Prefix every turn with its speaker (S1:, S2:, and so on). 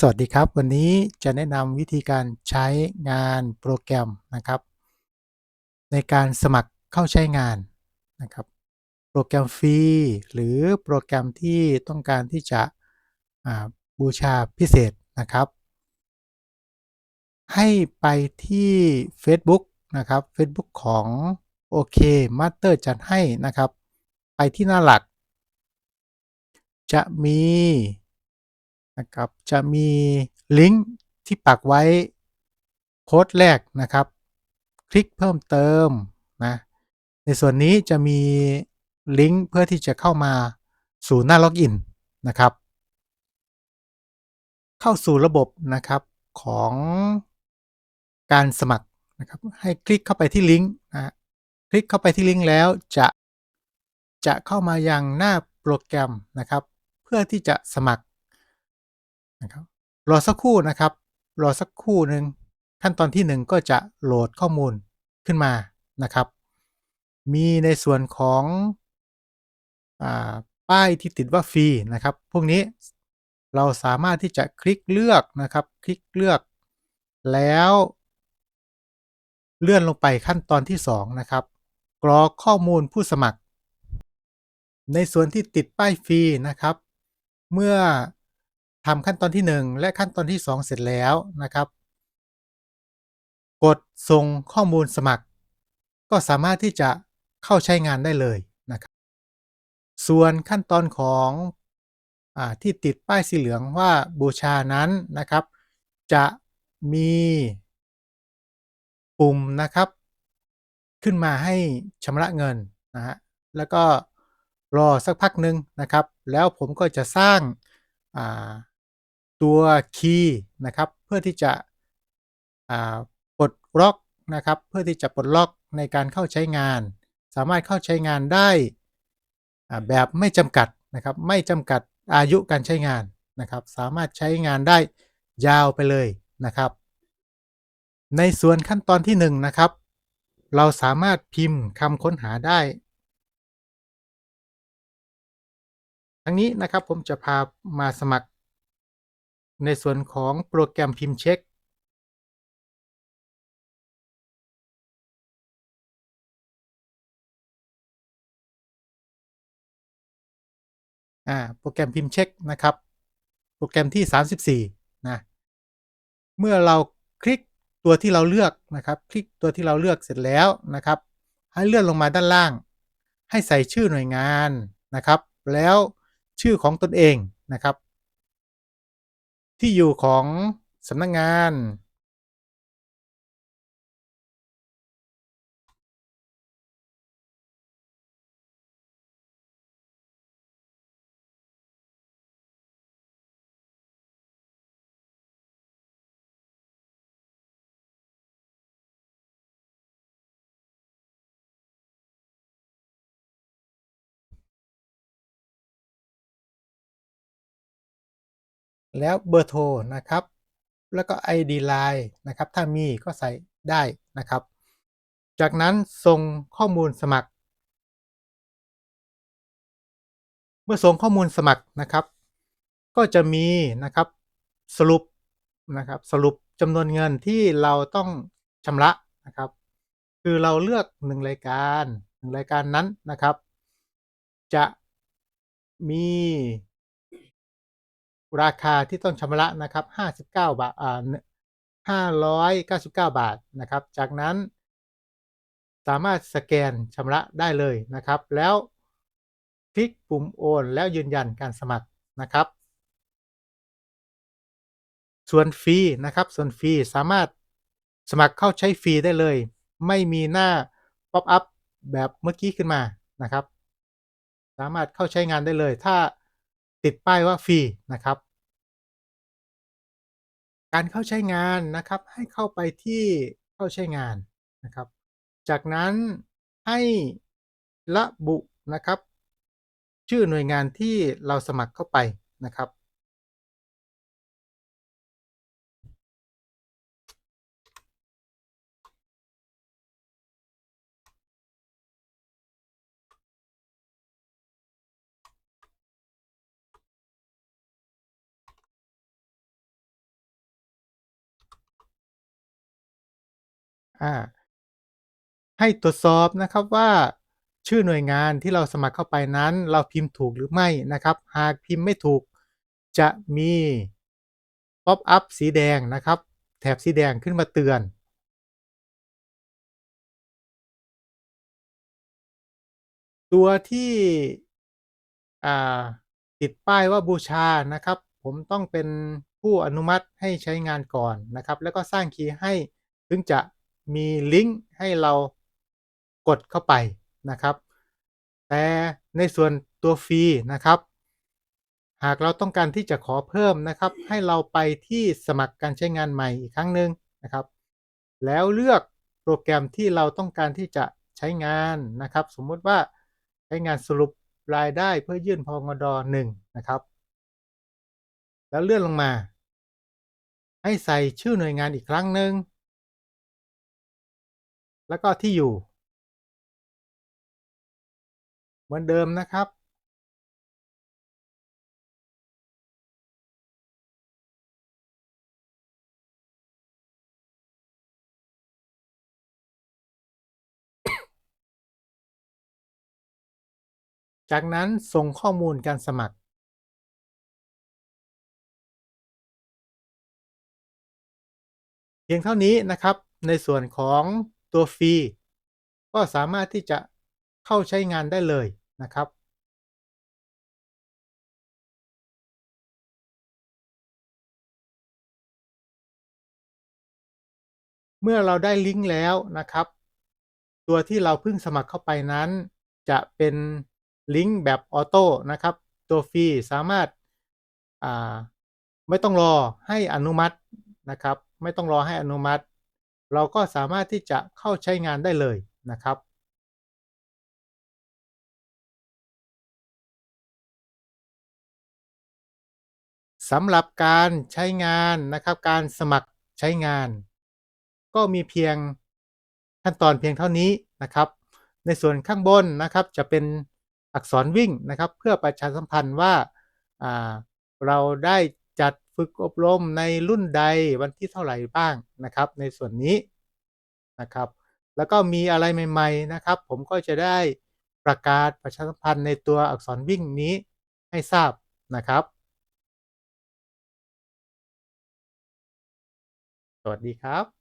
S1: สวัสดีครับ วันนี้จะแนะนำวิธีการใช้งานโปรแกรมนะครับ ในการสมัครเข้าใช้งานนะครับ โปรแกรมฟรีหรือโปรแกรมที่ต้องการที่จะบูชาพิเศษนะครับ ให้ไปที่ Facebook นะครับ Facebook ของโอเคมาสเตอร์จัดให้นะครับ ไปที่หน้าหลัก จะมี นะครับจะมีลิงก์ที่ปักไว้โค้ดแรกนะครับ คลิกเพิ่มเติมนะในส่วนนี้จะมีลิงก์เพื่อที่จะเข้ามาสู่หน้าล็อกอินนะครับ เข้าสู่ระบบนะครับของการสมัครนะครับให้คลิกเข้าไปที่ลิงก์นะคลิกเข้าไปที่ลิงก์แล้วจะจะเข้ามายังหน้าโปรแกรมนะครับ เพื่อที่จะสมัคร นะครับรอสักครู่นะครับ รอสักครู่หนึ่งขั้นตอนที่ 1 ก็จะโหลดข้อมูลขึ้นมานะครับ มีในส่วนของอป้ายที่ติดว่าฟรีนะครับ พวกนี้เราสามารถที่จะคลิกเลือกนะครับ คลิกเลือก แล้ว เลื่อนลงไปขั้นตอนที่ 2 นะครับ กรอกข้อมูลผู้สมัคร ในส่วนที่ติดป้ายฟรีนะครับ เมื่อ ทำขั้นตอนที่ 1 และขั้นตอนที่ 2 เสร็จแล้วนะครับ กดส่งข้อมูลสมัคร ก็สามารถที่จะเข้าใช้งานได้เลยนะครับ ส่วนขั้นตอนของอที่ติดป้ายสีเหลืองว่าบูชานั้นนะครับ จะมีปุ่มนะครับ ขึ้นมาให้ชำระเงินนะฮะแล้วก็รอสักพักหนึ่งนะครับ แล้วผมก็จะสร้าง ตัวคีย์นะครับเพื่อที่จะปลดล็อกนะครับเพื่อที่จะปลดล็อกในการเข้าใช้งาน สามารถเข้าใช้งานได้แบบไม่จำกัดนะครับไม่จำกัดอายุการใช้งานนะครับ สามารถใช้งานได้ยาวไปเลยนะครับ ในส่วนขั้นตอนที่1นนะครับ เราสามารถพิมพ์คำค้นหาได้ ทั้งนี้นะครับผมจะพามาสมัคร ในส่วนของโปรแกรมพิมพ์เช็คอ่าโปรแกรมพิมพ์เช็คนะครับ โปรแกรมที่ 34 นะ เมื่อเราคลิกตัวที่เราเลือกนะครับ คลิกตัวที่เราเลือกเสร็จแล้วนะครับ ให้เลื่อนลงมาด้านล่าง ให้ใส่ชื่อหน่วยงานนะครับ แล้วชื่อของตนเองนะครับ ที่อยู่ของสำนักงงาน แล้วเบอร์โทรนะครับ แล้วก็ ID Line นะครับ ถ้ามีก็ใส่ได้นะครับ จากนั้นส่งข้อมูลสมัคร เมื่อส่งข้อมูลสมัครนะครับ ก็จะมีนะครับสรุปนะครับสรุปจำนวนเงินที่เราต้องชำระนะครับ คือเราเลือกหนึ่งรายการหนึ่งรายการนั้นนะครับ จะมี ราคาที่ต้องชำระนะครับ59 บาทอ่า599 บาทนะครับ จากนั้น สามารถสแกนชำระได้เลยนะครับ แล้วคลิกปุ่มโอน แล้วยืนยันการสมัครนะครับ ส่วนฟรีนะครับ ส่วนฟรีสามารถสมัครเข้าใช้ฟรีได้เลย ไม่มีหน้าป๊อปอัพแบบเมื่อกี้ขึ้นมานะครับ สามารถเข้าใช้งานได้เลย ถ้า ติดป้ายว่าฟรีนะครับ การเข้าใช้งานนะครับให้เข้าไปที่เข้าใช้งานนะครับ จากนั้นให้ระบุนะครับ ชื่อหน่วยงานที่เราสมัครเข้าไปนะครับ อาให้ตรวจสอบนะครับว่าชื่อหน่วยงานที่เราสมัครเข้าไปนั้น เราพิมพ์ถูกหรือไม่นะครับ หากพิมพ์ไม่ถูกจะมีพ็อปอัปสีแดงนะครับ แถบสีแดงขึ้นมาเตือน ตัวที่ติดป้ายว่าบูชานะครับ ผมต้องเป็นผู้อนุมัติให้ใช้งานก่อนนะครับ แล้วก็สร้างคีย์ให้ถึงจะ มีลิงก์ให้เรากดเข้าไปนะครับ แต่ในส่วนตัวฟรีนะครับ หากเราต้องการที่จะขอเพิ่มนะครับ ให้เราไปที่สมัครการใช้งานใหม่อีกครั้งหนึ่งนะครับ แล้วเลือกโปรแกรมที่เราต้องการที่จะใช้งานนะครับ สมมุติว่าใช้งานสรุปรายได้เพื่อยื่นพงด.1นะครับ แล้วเลื่อนลงมา ให้ใส่ชื่อหน่วยงานอีกครั้งหนึ่ง แล้วก็ที่อยู่ เหมือนเดิมนะครับ จากนั้นส่งข้อมูลการสมัครเพียงเท่านี้นะครับในส่วนของ ตัวฟรีก็สามารถที่จะเข้าใช้งานได้เลยนะครับ เมื่อเราได้ลิงก์แล้วนะครับ ตัวที่เราเพิ่งสมัครเข้าไปนั้น จะเป็นลิงก์แบบออโต้นะครับ ตัวฟรีสามารถาไม่ต้องรอให้อนุมัตินะครับ ไม่ต้องรอให้อนุมัติ เราก็สามารถที่จะเข้าใช้งานได้เลยนะครับสำหรับการใช้งานนะครับ การสมัครใช้งาน ก็มีเพียงขั้นตอนเพียงเท่านี้นะครับ ในส่วนข้างบนนะครับจะเป็นอักษรวิ่งนะครับ เพื่อประชาสัมพันธ์ว่าาเราได้ จัดฝึกอบรมในรุ่นใดวันที่เท่าไหร่บ้างนะครับ ในส่วนนี้นะครับ แล้วก็มีอะไรใหม่ ๆนะครับ ผมก็จะได้ประกาศประชาสัมพันธ์ในตัวอักษรวิ่งนี้ให้ทราบนะครับ สวัสดีครับ